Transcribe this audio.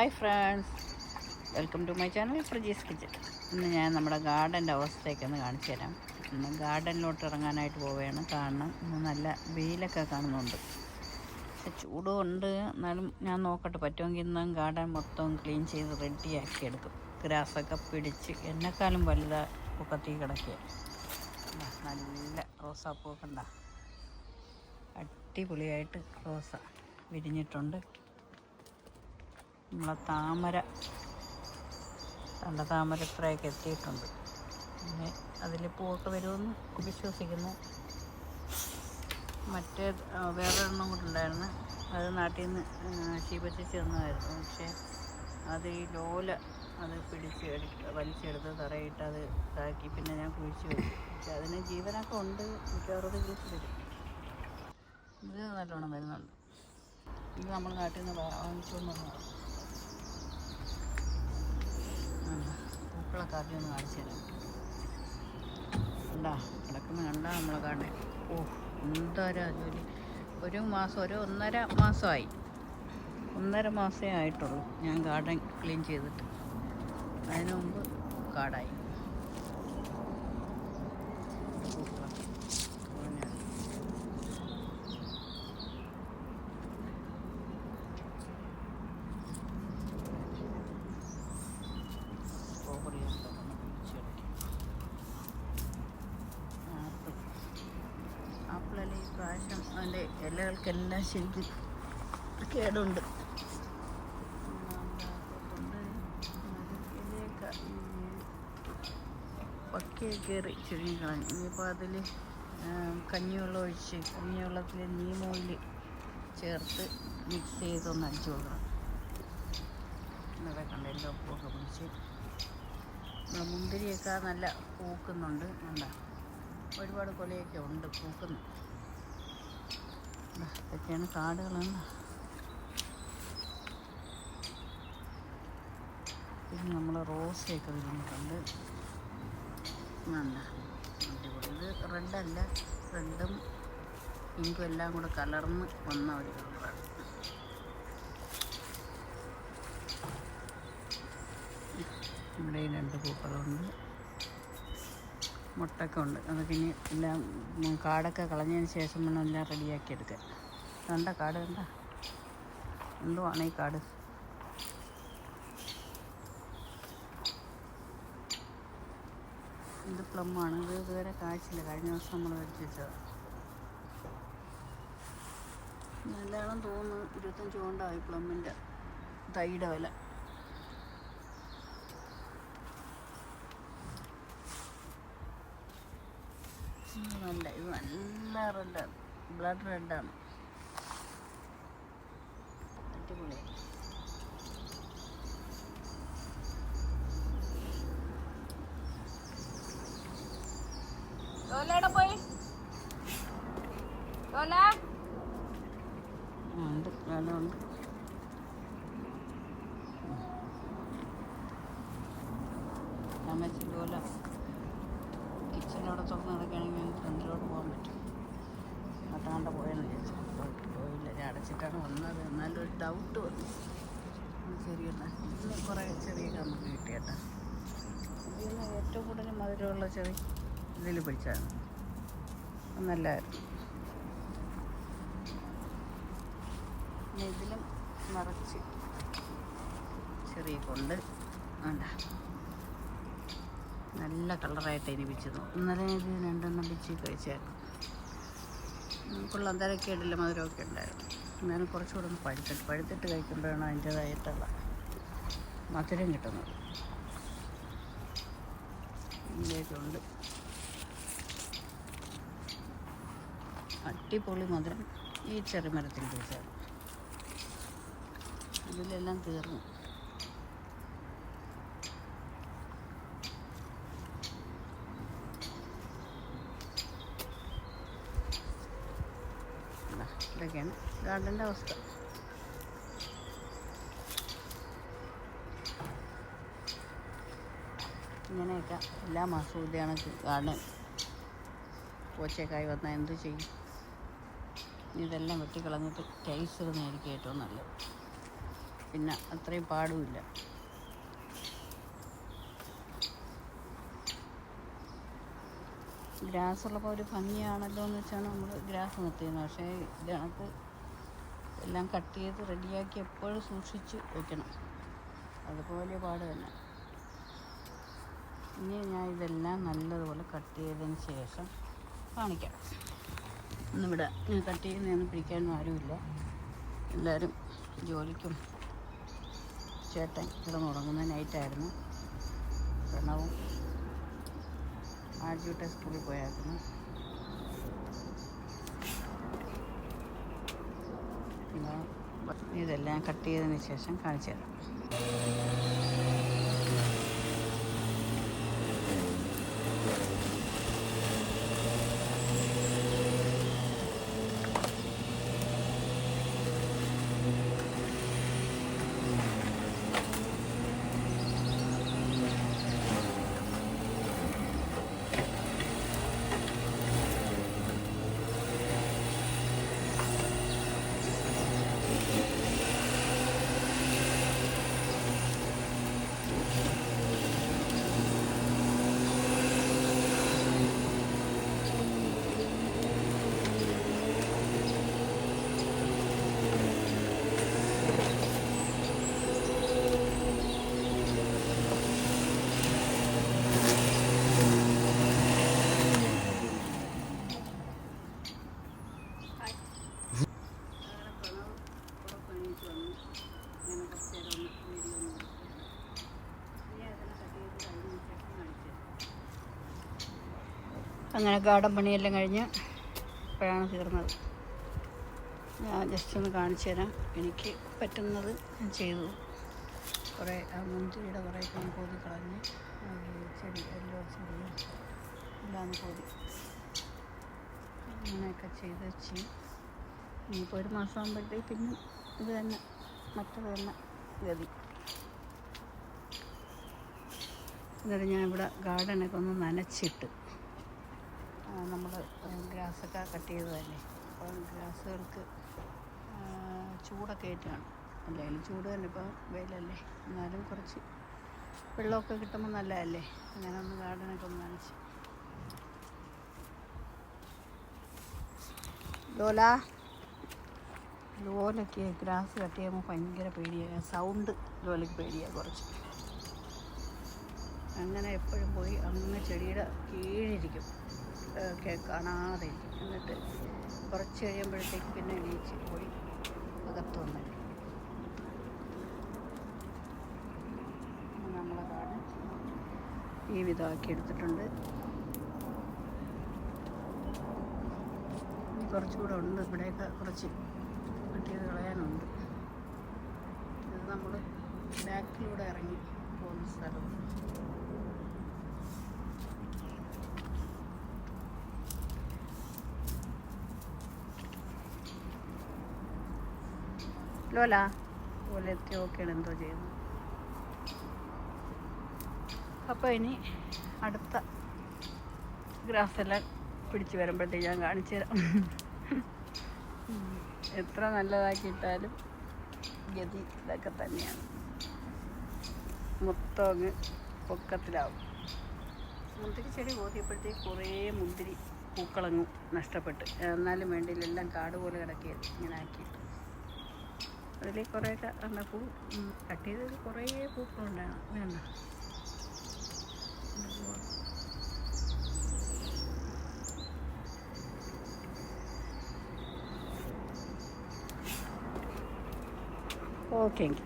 Hi friends welcome to my channel Prajees kitchen ഇന്ന് ഞാൻ നമ്മുടെ ഗാർഡന്റെ അവസ്ഥയൊക്കെ ഒന്ന് കാണിച്ചു തരാം. ഇന്ന് ഗാർഡനിലോട്ട് ഇറങ്ങാനായിട്ട് പോവുകയാണ്. കാണണം ഇന്ന് നല്ല വെയിലൊക്കെ കാണുന്നുണ്ട്. ചൂടുണ്ട്. എന്നാലും ഞാൻ നോക്കട്ടെ പറ്റുമെങ്കിൽ ഇന്ന് ഗാർഡൻ മൊത്തം ക്ലീൻ ചെയ്ത് റെഡിയാക്കി എടുക്കും. ഗ്രാസൊക്കെ പിടിച്ച് എന്നെക്കാളും വലുതാ പൊക്കത്തി കിടക്കുക. നല്ല റോസാപ്പൂക്കണ്ട അടിപൊളിയായിട്ട് റോസ വിരിഞ്ഞിട്ടുണ്ട്. നമ്മളെ താമര നല്ല താമര ഇത്രയൊക്കെ എത്തിയിട്ടുണ്ട്. പിന്നെ അതിൽ പൂവൊക്കെ വരുമെന്ന് വിശ്വസിക്കുന്നു. മറ്റേ വേറെ എണ്ണം കൂടെ ഉണ്ടായിരുന്നു. അത് നാട്ടിൽ നിന്ന് ശീപത്തിച്ച് തന്നതായിരുന്നു പക്ഷേ അത് ഈ ലോല അത് പിടിച്ച് എടുത്ത് വലിച്ചെടുത്ത് തറയിട്ട് അത് ഇതാക്കി. പിന്നെ ഞാൻ കുഴിച്ച് വെച്ചു. പക്ഷെ അതിന് ജീവനൊക്കെ ഉണ്ട്. മിക്കവാറും അത് കിളിച്ച് വരും. ഇത് നല്ലോണം വരുന്നുണ്ട്. ഇത് നമ്മൾ നാട്ടിൽ നിന്ന് വാങ്ങിച്ചുകൊണ്ട് വന്നതാണ് കാപ്പി ഒന്ന് കാണിച്ചു തരാം. കണ്ടാ കിടക്കുന്ന കണ്ടാ നമ്മളെ ഓ എന്തോരാ ജോലി? ഒരു മാസം ഒരു ഒന്നര മാസമായി. ഒന്നര മാസമേ ആയിട്ടുള്ളൂ ഞാൻ ഗാർഡൻ ക്ലീൻ ചെയ്തിട്ട്. അതിനു മുമ്പ് കാടായി. ഇലകൾക്കെല്ലാം ശരിക്കും കേടുണ്ട്. പക്കയെ കയറി കളഞ്ഞു ഇനിയിപ്പോൾ അതിൽ കഞ്ഞിവെള്ളം ഒഴിച്ച് കഞ്ഞിവെള്ളത്തിൽ നീമോയിൽ ചേർത്ത് മിക്സ് ചെയ്തൊന്ന് അടിച്ചു കൊടുക്കണം. ഇന്നലെ കണ്ട ഉപ്പൊക്കെ പിടിച്ച്. മുന്തിരിയൊക്കെ നല്ല പൂക്കുന്നുണ്ട്. കണ്ട? ഒരുപാട് കൊലയൊക്കെ ഉണ്ട് പൂക്കുന്നു. ഇതൊക്കെയാണ് കാടുകളാണ് പിന്നെ നമ്മൾ റോസയൊക്കെ വിരിഞ്ഞിട്ടുണ്ട് നല്ല അടിപൊളി. റെഡല്ല റെഡും പിങ്കും എല്ലാം കൂടെ കലർന്ന് വന്ന ഒരു കളറാണ്. ഇവിടെ രണ്ട് പൂക്കളുണ്ട്. മുട്ടൊക്കെ ഉണ്ട് അതൊക്കെ ഇനി എല്ലാം കാടൊക്കെ കളഞ്ഞതിന് ശേഷം വേണം എല്ലാം റെഡിയാക്കി എടുക്കാൻ. കണ്ട കാട്? കണ്ട എന്തുവാണ് ഈ കാട്? ഇത് പ്ലമ്മാണ്? ഇത് ഇതുവരെ കാഴ്ചയില്ല. കഴിഞ്ഞ ദിവസം നമ്മൾ മേടിച്ച് വെച്ചതാണ് നല്ലതാണെന്ന് തോന്നുന്നു. ഇരുപത്തഞ്ച് കൊണ്ടായി പ്ലമ്മിന്റെ തൈയുടെ വില ഇത് നല്ല ഇത് നല്ല റെഡാണ് ബ്ലഡ് റെഡാണ് അടിപൊളിയായി പോയി? ലോല? അടച്ചിട്ടാണ് വന്നത്. എന്നാലും ഒരു ഡൗട്ട് വന്നു ശരിയല്ല ഇന്ന് കുറേ ചെറിയ നമുക്ക് കിട്ടിയേട്ടാ ഇതിൽ നിന്ന് ഏറ്റവും കൂടുതൽ മധുരമുള്ള ചെറി ഇതിൽ പിടിച്ചാണ് നല്ലായിരുന്നു. ഇതിലും നിറച്ച് ചെറിയ കൊണ്ട് വേണ്ട നല്ല കളറായിട്ട് ഇനി പിച്ചത് ഇന്നലെ ഇത് രണ്ടെണ്ണം പിച്ച് കഴിച്ചായിരുന്നു. കൊള്ളാം. അന്തരൊക്കെ ഇടില്ല മധുരമൊക്കെ ഉണ്ടായിരുന്നു. എന്നാലും കുറച്ചുകൂടെ ഒന്ന് പഴുത്തിട്ട് പഴുത്തിട്ട് കഴിക്കുമ്പോഴാണ് അതിന്റേതായിട്ടുള്ള മധുരം കിട്ടുന്നത്. ഇതിലേക്കുണ്ട് അട്ടിപ്പൊളി മധുരം. ഈ ചെറുമരത്തിൽ പിടിച്ചാൽ ഇതിലെല്ലാം തീർന്നു. ഇതൊക്കെയാണ്. ഗാർഡന്റെ അവസ്ഥ. ഇങ്ങനെയൊക്കെ എല്ലാ മാസവും ഇതാണ് ഗാർഡൻ. പൂച്ചക്കായി വന്നാൽ എന്ത് ചെയ്യും? ഇതെല്ലാം വെട്ടിക്കളഞ്ഞിട്ട് ടൈൽസ് ഇടുന്നതായിരിക്കും ഏറ്റവും നല്ലത്. പിന്നെ അത്രയും പാടുമില്ല ഗ്രാസ് ഉള്ളപ്പോൾ ഒരു ഭംഗിയാണല്ലോ എന്ന് വെച്ചാണ് നമ്മൾ ഗ്രാസ് നിർത്തിയിരുന്നത്. പക്ഷേ ഇതിനകത്ത് എല്ലാം കട്ട് ചെയ്ത് റെഡിയാക്കി എപ്പോഴും സൂക്ഷിച്ച് വെക്കണം. അതുപോലെ പാട് തന്നെ. ഇനി ഞാൻ ഇതെല്ലാം നല്ലതുപോലെ കട്ട് ചെയ്തതിന് ശേഷം കാണിക്കാം. ഇന്നിവിടെ ഞാൻ കട്ട് ചെയ്യുന്നതൊന്നും പിടിക്കാനൊന്നും ആരുമില്ല. എല്ലാവരും ജോലിക്കും ചേട്ടൻ കിടന്നുറങ്ങുന്ന നൈറ്റായിരുന്നു പ്രണവും ആഴ്ചവിട്ടെ സ്കൂളിൽ പോയായിരുന്നു. ഇതെല്ലാം കട്ട് ചെയ്തതിന് ശേഷം കാണിച്ചു തരാം. അങ്ങനെ ഗാർഡൻ പണിയെല്ലാം കഴിഞ്ഞ് ഇപ്പോഴാണ് തീർന്നത്. ഞാൻ ജസ്റ്റ് ഒന്ന് കാണിച്ചു തരാം. എനിക്ക് പറ്റുന്നത് ഞാൻ ചെയ്തു. കുറേ മുന്തിരിയുടെ കുറേ കോതി കളഞ്ഞ് ചെടി എല്ലാ ചെടിയും എല്ലാം കോതി അങ്ങനെയൊക്കെ ചെയ്ത് വെച്ച്. ഇനിയിപ്പോൾ ഒരു മാസം ആകുമ്പോഴത്തേക്ക് പിന്നെ ഇത് തന്നെ മറ്റത് തന്നെ ഗതി. എന്നിട്ട് ഞാൻ ഇവിടെ ഗാർഡനൊക്കെ ഒന്ന് നനച്ചിട്ട് നമ്മൾ ഗ്രാസൊക്കെ കട്ട് ചെയ്തതല്ലേ? അപ്പം ഗ്രാസുകൾക്ക് ചൂടൊക്കെ ഏറ്റാണ് അല്ലെങ്കിലും ചൂട് തന്നെ ഇപ്പോൾ വെയിലല്ലേ. എന്നാലും കുറച്ച് വെള്ളമൊക്കെ കിട്ടുമ്പോൾ നല്ലതല്ലേ? അങ്ങനെ ഗാർഡനൊക്കെ ഒന്ന് നനച്ച് ലോല? ലോലയ്ക്ക് ഗ്രാസ് കട്ട് ചെയ്യുമ്പോൾ ഭയങ്കര പേടിയാണ് സൗണ്ട് ലോലയ്ക്ക് പേടിയാണ് കുറച്ച്. അങ്ങനെ എപ്പോഴും പോയി അങ്ങ് ചെടിയുടെ കീഴിരിക്കും ഒക്കെ കാണാതെ എന്നിട്ട് കുറച്ച് കഴിയുമ്പോഴത്തേക്ക് പിന്നെ എണീച്ച് പോയി അകത്ത് വന്നു നമ്മളെ കാട് ഈ വിധമാക്കി എടുത്തിട്ടുണ്ട്. കുറച്ചുകൂടെ ഉണ്ട്. ഇവിടെയൊക്കെ കുറച്ച് കിട്ടിയത് കളയാനുണ്ട്. ഇത് നമ്മൾ ബാക്കിലൂടെ ഇറങ്ങി പോകുന്ന സ്ഥലം ലോല ഓക്കെയാണ് എന്തോ ചെയ്യുന്നത് അപ്പോൾ ഇനി അടുത്ത ഗ്രാസ് എല്ലാം പിടിച്ച് വരുമ്പോഴത്തേക്ക് ഞാൻ കാണിച്ചു തരാം. എത്ര നല്ലതാക്കിയിട്ടാലും ഗതി ഇതൊക്കെ തന്നെയാണ്. മൊത്തം അങ്ങ് പൊക്കത്തിലാവും. മുന്തിരി ചെടി ഓതിയപ്പോഴത്തേക്ക് കുറേ മുന്തിരി പൂക്കളങ്ങും നഷ്ടപ്പെട്ട്. എന്നാലും വേണ്ടിയില്ല എല്ലാം കാട് പോലെ കിടക്കിയത് ഇങ്ങനെ ആക്കിയിട്ട്. അതിൽ കുറേ എന്താ പൂ കട്ട് ചെയ്തതിൽ കുറേ പൂക്കളുണ്ടാണ് വേണ്ട. ഓക്കെ എങ്കിൽ.